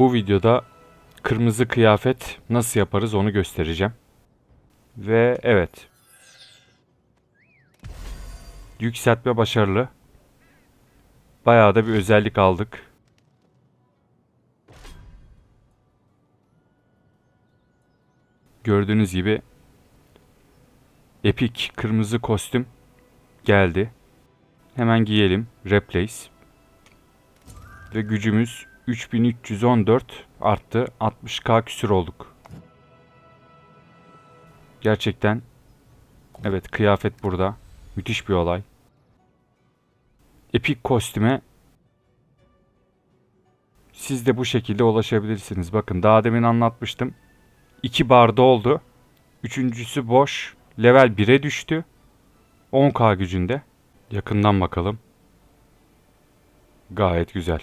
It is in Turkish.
Bu videoda kırmızı kıyafet nasıl yaparız onu göstereceğim. Ve evet. Yükseltme başarılı. Bayağı da bir özellik aldık. Gördüğünüz gibi epik kırmızı kostüm geldi. Hemen giyelim. Replace. Ve gücümüz 3314 arttı. 60k küsür olduk. Gerçekten evet kıyafet burada. Müthiş bir olay. Epik kostüme siz de bu şekilde ulaşabilirsiniz. Bakın daha demin anlatmıştım. 2 barda oldu. Üçüncüsü boş. Level 1'e düştü. 10k gücünde. Yakından bakalım. Gayet güzel.